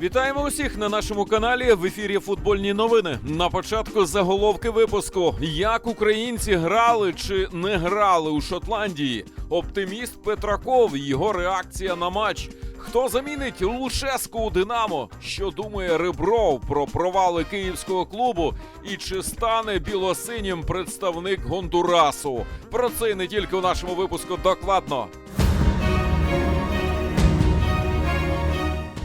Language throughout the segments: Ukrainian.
Вітаємо усіх на нашому каналі. В ефірі футбольні новини. На початку заголовки випуску: як українці грали чи не грали у Шотландії. Оптиміст Петраков. Його реакція на матч. Хто замінить Лушеску у Динамо? Що думає Ребров про провали київського клубу? І чи стане білосинім представник Гондурасу? Про це і не тільки у нашому випуску докладно.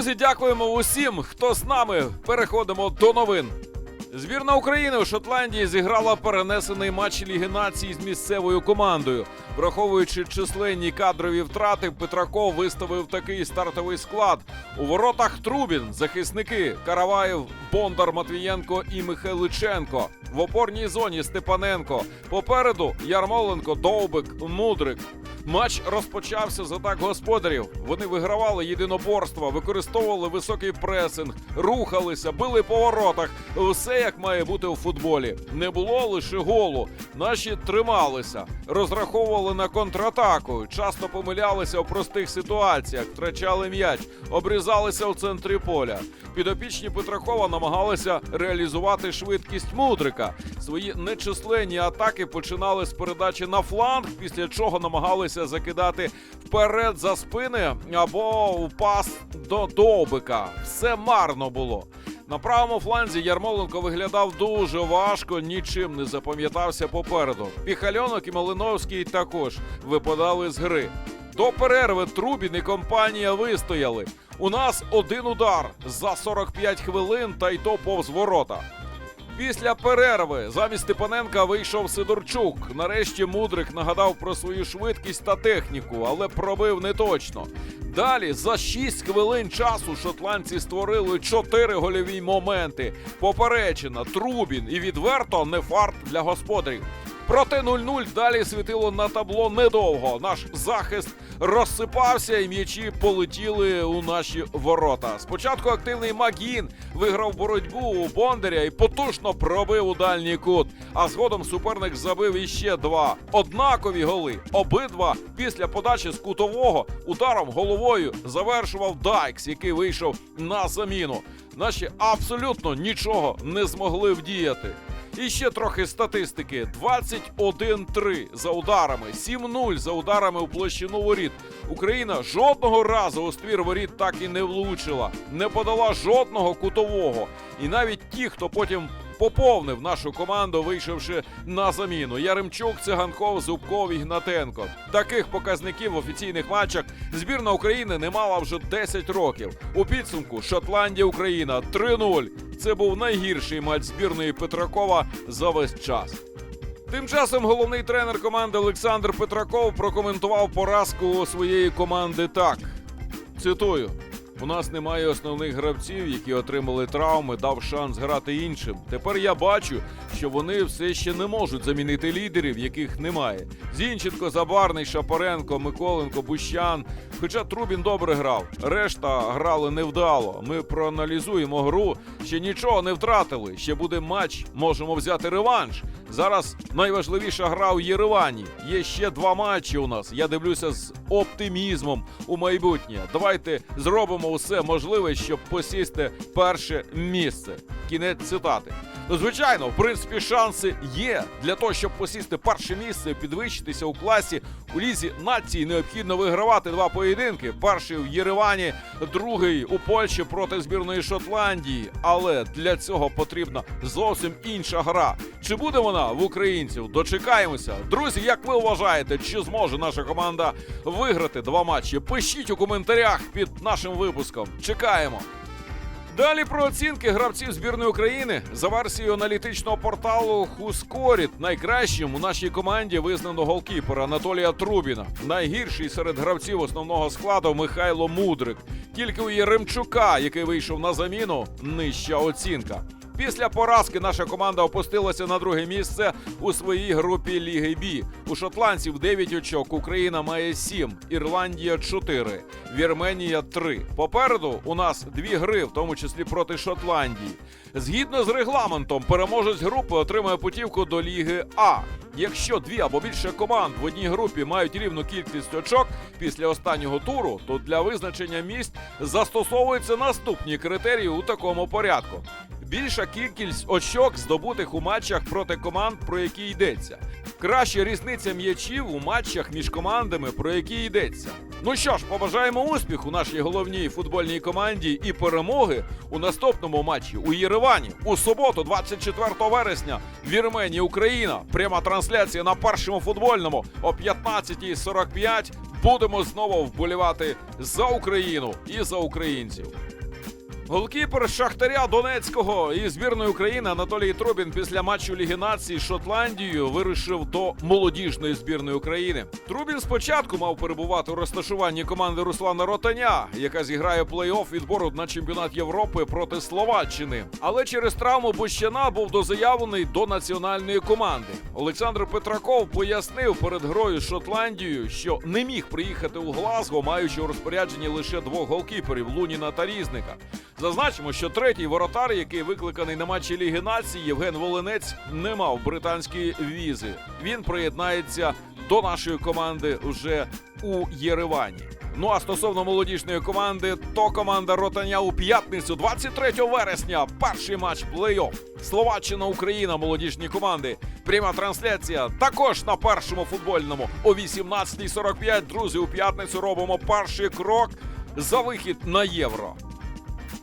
Друзі, дякуємо усім, хто з нами. Переходимо до новин. Збірна України у Шотландії зіграла перенесений матч Ліги націй з місцевою командою. Враховуючи численні кадрові втрати, Петраков виставив такий стартовий склад. У воротах Трубін, захисники Караваєв, Бондар, Матвієнко і Михайличенко. В опорній зоні Степаненко. Попереду Ярмоленко, Довбик, Мудрик. Матч розпочався з атак господарів. Вони вигравали єдиноборства, використовували високий пресинг, рухалися, били по воротах. Все як має бути у футболі. Не було лише голу. Наші трималися, розраховували на контратаку, часто помилялися у простих ситуаціях, втрачали м'яч, обрізалися у центрі поля. Підопічні Петракова намагалися реалізувати швидкість мудрика. Свої нечисленні атаки починали з передачі на фланг, після чого намагалися закидати вперед за спини або в пас до довбика. Все марно було. На правому фланзі Ярмоленко виглядав дуже важко, нічим не запам'ятався попереду. Піхальонок і Малиновський також випадали з гри. До перерви Трубін і компанія вистояли. У нас один удар за 45 хвилин, та й то повз ворота. Після перерви замість Степаненка вийшов Сидорчук. Нарешті Мудрик нагадав про свою швидкість та техніку, але пробив не точно. Далі за 6 хвилин часу шотландці створили 4 гольові моменти. Поперечина, Трубін і відверто не фарт для господарів. Проте 0-0 далі світило на табло недовго. Наш захист розсипався, і м'ячі полетіли у наші ворота. Спочатку активний Магін виграв боротьбу у Бондаря і потужно пробив у дальній кут. А згодом суперник забив іще два однакові голи. Обидва після подачі з кутового ударом головою завершував Дайкс, який вийшов на заміну. Наші абсолютно нічого не змогли вдіяти. І ще трохи статистики: 21-3 за ударами, 7-0 за ударами у площину воріт. Україна жодного разу у ствір воріт так і не влучила, не подала жодного кутового. І навіть ті, хто потім поповнив нашу команду, вийшовши на заміну. Яремчук, Циганков, Зубков, Ігнатенко. Таких показників в офіційних матчах збірна України не мала вже 10 років. У підсумку Шотландія Україна 3-0. Це був найгірший матч збірної Петракова за весь час. Тим часом головний тренер команди Олександр Петраков прокоментував поразку своєї команди так. Цитую. У нас немає основних гравців, які отримали травми, дав шанс грати іншим. Тепер я бачу, що вони все ще не можуть замінити лідерів, яких немає. Зінченко, Забарний, Шапаренко, Миколенко, Бущан. Хоча Трубін добре грав, решта грали невдало. Ми проаналізуємо гру, ще нічого не втратили. Ще буде матч, можемо взяти реванш. Зараз найважливіша гра у Єревані. Є ще два матчі у нас. Я дивлюся з оптимізмом у майбутнє. Давайте зробимо усе можливе, щоб посісти перше місце. Кінець цитати. Ну, звичайно, в принципі, шанси є для того, щоб посісти перше місце, підвищитися у класі. У лізі нації необхідно вигравати два поєдинки: перший в Єревані, другий у Польщі проти збірної Шотландії. Але для цього потрібна зовсім інша гра. Чи буде вона в українців? Дочекаємося. Друзі, як ви вважаєте, чи зможе наша команда виграти два матчі? Пишіть у коментарях під нашим випуском. Чекаємо. Далі про оцінки гравців збірної України за версією аналітичного порталу Хускоріт. Найкращим у нашій команді визнано голкіпера Анатолія Трубіна. Найгірший серед гравців основного складу Михайло Мудрик. Тільки у Єремчука, який вийшов на заміну, нижча оцінка. Після поразки наша команда опустилася на друге місце у своїй групі Ліги Бі. У шотландців 9 очок, Україна має 7, Ірландія 4, Вірменія 3. Попереду у нас дві гри, в тому числі проти Шотландії. Згідно з регламентом, переможець групи отримає путівку до Ліги А. Якщо дві або більше команд в одній групі мають рівну кількість очок після останнього туру, то для визначення місць застосовуються наступні критерії у такому порядку. Більша кількість очок здобутих у матчах проти команд, про які йдеться. Краща різниця м'ячів у матчах між командами, про які йдеться. Ну що ж, побажаємо успіху нашій головній футбольній команді і перемоги у наступному матчі у Єревані у суботу, 24 вересня, Вірменія, Україна. Пряма трансляція на першому футбольному о 15.45. Будемо знову вболівати за Україну і за українців. Голкіпер Шахтаря Донецького і збірної України Анатолій Трубін після матчу Ліги націй з Шотландією вирушив до молодіжної збірної України. Трубін спочатку мав перебувати у розташуванні команди Руслана Ротаня, яка зіграє плей-офф відбору на чемпіонат Європи проти Словаччини. Але через травму Бущана був дозаявлений до національної команди. Олександр Петраков пояснив перед грою з Шотландією, що не міг приїхати у Глазго, маючи у розпорядженні лише двох голкіперів Луніна та Різника. Зазначимо, що третій воротар, який викликаний на матчі Ліги націй, Євген Волинець, не мав британської візи. Він приєднається до нашої команди вже у Єревані. Ну а стосовно молодіжної команди, то команда Ротаня у п'ятницю, 23 вересня, перший матч плей-офф. Словаччина, Україна, молодіжні команди. Пряма трансляція також на першому футбольному о 18.45. Друзі, у п'ятницю робимо перший крок за вихід на євро.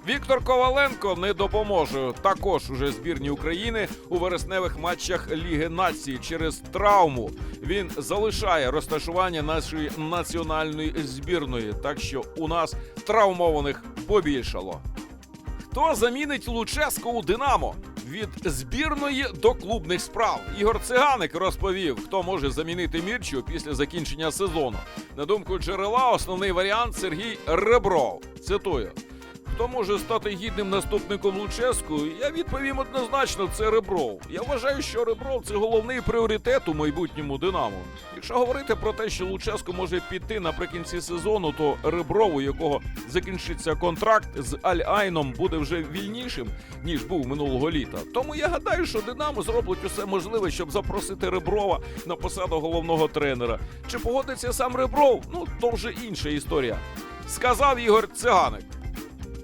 Віктор Коваленко не допоможе також уже збірні України у вересневих матчах Ліги націй через травму. Він залишає розташування нашої національної збірної, так що у нас травмованих побільшало. Хто замінить Луческо у Динамо? Від збірної до клубних справ Ігор Циганик розповів, хто може замінити Мірчу після закінчення сезону. На думку джерела, основний варіант Сергій Ребров. Цитую. Хто може стати гідним наступником Луческу? Я відповім однозначно, це Ребров. Я вважаю, що Ребров це головний пріоритет у майбутньому Динамо. Якщо говорити про те, що Луческо може піти наприкінці сезону, то Ребров, у якого закінчиться контракт з Аль-Айном, буде вже вільнішим ніж був минулого літа. Тому я гадаю, що Динамо зробить усе можливе, щоб запросити Реброва на посаду головного тренера. Чи погодиться сам Ребров? Ну то вже інша історія. Сказав Ігор Циганик.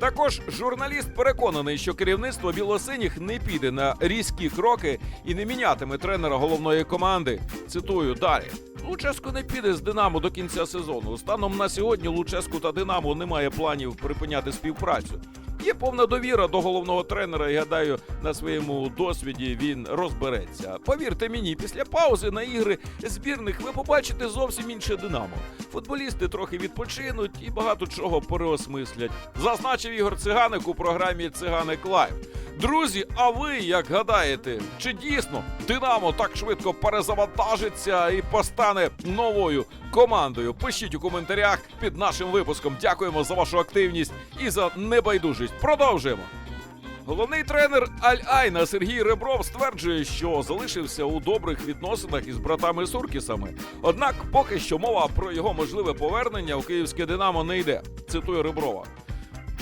Також журналіст переконаний, що керівництво білосиніх не піде на різкі кроки і не мінятиме тренера головної команди. Цитую далі. Луческо не піде з Динамо до кінця сезону. Станом на сьогодні Луческу та Динамо немає планів припиняти співпрацю. Є повна довіра до головного тренера, і гадаю, на своєму досвіді він розбереться. Повірте мені, після паузи на ігри збірних ви побачите зовсім інше Динамо. Футболісти трохи відпочинуть і багато чого переосмислять. Зазначив Ігор Циганик у програмі Циганик Лайв. Друзі, а ви як гадаєте, чи дійсно Динамо так швидко перезавантажиться і постане новою командою? Пишіть у коментарях під нашим випуском. Дякуємо за вашу активність і за небайдужість. Продовжуємо. Головний тренер Аль-Айна Сергій Ребров стверджує, що залишився у добрих відносинах із братами Суркісами. Однак, поки що мова про його можливе повернення у київське Динамо не йде. Цитую Реброва.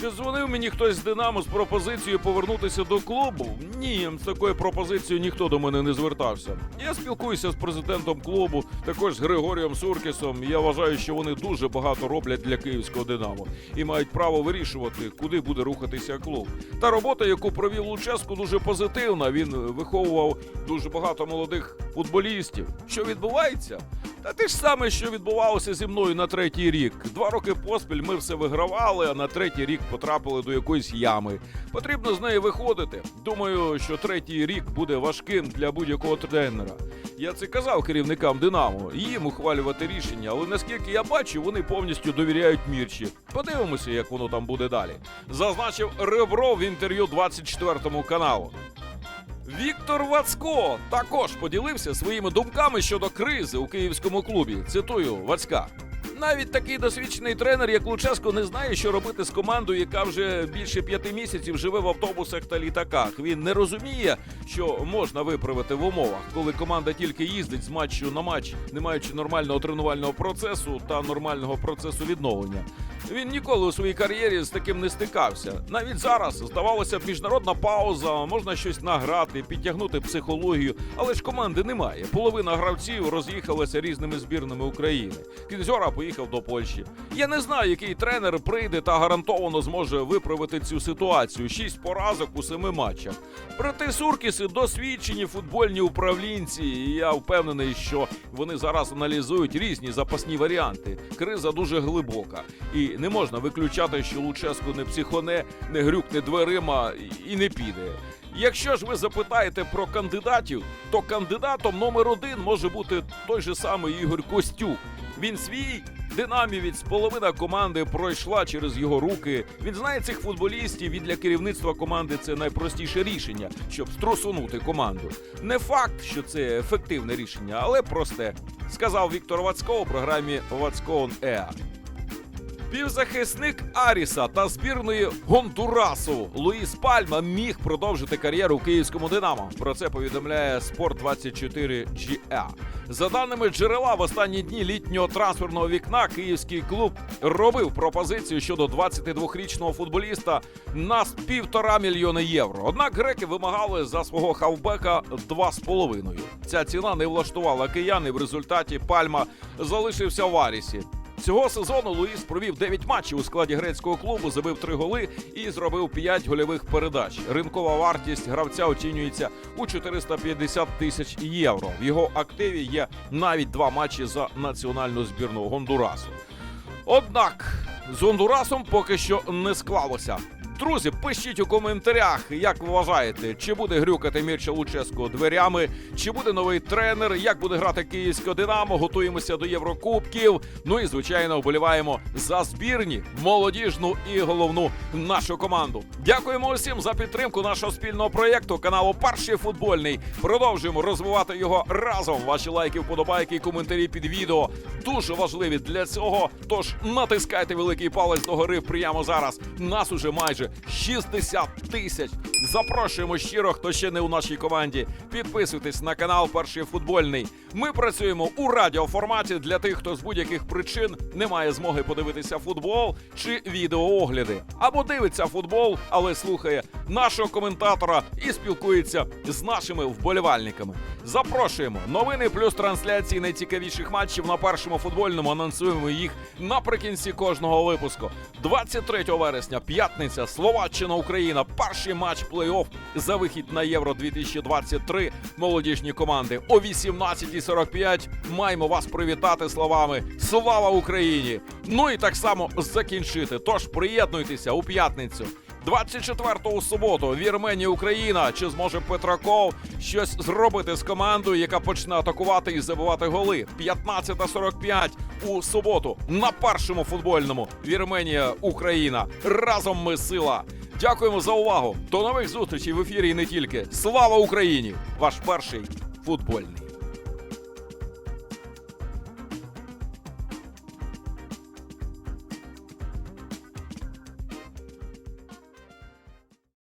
Чи дзвонив мені хтось з Динамо з пропозицією повернутися до клубу? Ні, з такою пропозицією ніхто до мене не звертався. Я спілкуюся з президентом клубу, також з Григорієм Суркісом. Я вважаю, що вони дуже багато роблять для київського Динамо і мають право вирішувати, куди буде рухатися клуб. Та робота, яку провів Луческу, дуже позитивна. Він виховував дуже багато молодих футболістів. Що відбувається? Та те ж саме, що відбувалося зі мною на третій рік. Два роки поспіль ми все вигравали, а на третій рік потрапили до якоїсь ями. Потрібно з неї виходити. Думаю, що третій рік буде важким для будь-якого тренера. Я це казав керівникам Динамо, їм ухвалювати рішення, але наскільки я бачу, вони повністю довіряють Мірчі. Подивимося, як воно там буде далі. Зазначив Ребро в інтерв'ю 24 каналу. Віктор Вацко також поділився своїми думками щодо кризи у київському клубі. Цитую Вацька. Навіть такий досвідчений тренер, як Луческо, не знає, що робити з командою, яка вже більше п'яти місяців живе в автобусах та літаках. Він не розуміє, що можна виправити в умовах, коли команда тільки їздить з матчу на матч, не маючи нормального тренувального процесу та нормального процесу відновлення. Він ніколи у своїй кар'єрі з таким не стикався. Навіть зараз здавалося б, міжнародна пауза, можна щось награти, підтягнути психологію, але ж команди немає. Половина гравців роз'їхалася різними збірними України. Кінзьора поїхав до Польщі. Я не знаю, який тренер прийде та гарантовано зможе виправити цю ситуацію. Шість поразок у семи матчах. Брати Суркіси досвідчені футбольні управлінці, і я впевнений, що вони зараз аналізують різні запасні варіанти. Криза дуже глибока, і не можна виключати, що Луческу не психоне, не грюкне дверима і не піде. Якщо ж ви запитаєте про кандидатів, то кандидатом номер один може бути той же самий Ігор Костюк. Він свій динамівець, половина команди пройшла через його руки. Він знає цих футболістів, і для керівництва команди це найпростіше рішення, щоб струсунути команду. Не факт, що це ефективне рішення, але просте, сказав Віктор Вацько у програмі Вацько Air. Півзахисник Аріса та збірної Гондурасу Луїс Пальма міг продовжити кар'єру в київському Динамо. Про це повідомляє Спорт 24 GA. За даними джерела, в останні дні літнього трансферного вікна київський клуб робив пропозицію щодо 22-річного футболіста на півтора мільйони євро. Однак греки вимагали за свого хавбека 2,5. Ця ціна не влаштувала киян, і в результаті Пальма залишився в Арісі. Цього сезону Луїс провів 9 матчів у складі грецького клубу, забив 3 голи і зробив 5 гольових передач. Ринкова вартість гравця оцінюється у 450 тисяч євро. В його активі є навіть два матчі за національну збірну Гондурасу. Однак з Гондурасом поки що не склалося. Друзі, пишіть у коментарях, як ви вважаєте, чи буде грюкати Мірча Луческо дверями, чи буде новий тренер, як буде грати київське Динамо, готуємося до Єврокубків. Ну і звичайно вболіваємо за збірні, молодіжну і головну нашу команду. Дякуємо усім за підтримку нашого спільного проєкту каналу Перший футбольний. Продовжуємо розвивати його разом. Ваші лайки, вподобайки і коментарі під відео дуже важливі для цього. Тож натискайте великий палець догори прямо зараз. Нас уже майже 60 тисяч. Запрошуємо щиро, хто ще не у нашій команді. Підписуйтесь на канал Перший футбольний. Ми працюємо у радіоформаті для тих, хто з будь-яких причин не має змоги подивитися футбол чи відеоогляди. Або дивиться футбол, але слухає нашого коментатора і спілкується з нашими вболівальниками. Запрошуємо новини плюс трансляції найцікавіших матчів на першому футбольному. Анонсуємо їх наприкінці кожного випуску. 23 вересня, п'ятниця, Словаччина, Україна. Перший матч плей-офф за вихід на Євро 2023 молодіжні команди. О 18.45 маємо вас привітати словами Слава Україні! Ну і так само закінчити. Тож приєднуйтеся у п'ятницю. 24-го суботу Вірменія Україна. Чи зможе Петраков щось зробити з командою, яка почне атакувати і забивати голи? 15.45 у суботу на першому футбольному Вірменія Україна. Разом ми сила. Дякуємо за увагу. До нових зустрічей в ефірі і не тільки. Слава Україні! Ваш перший футбольний.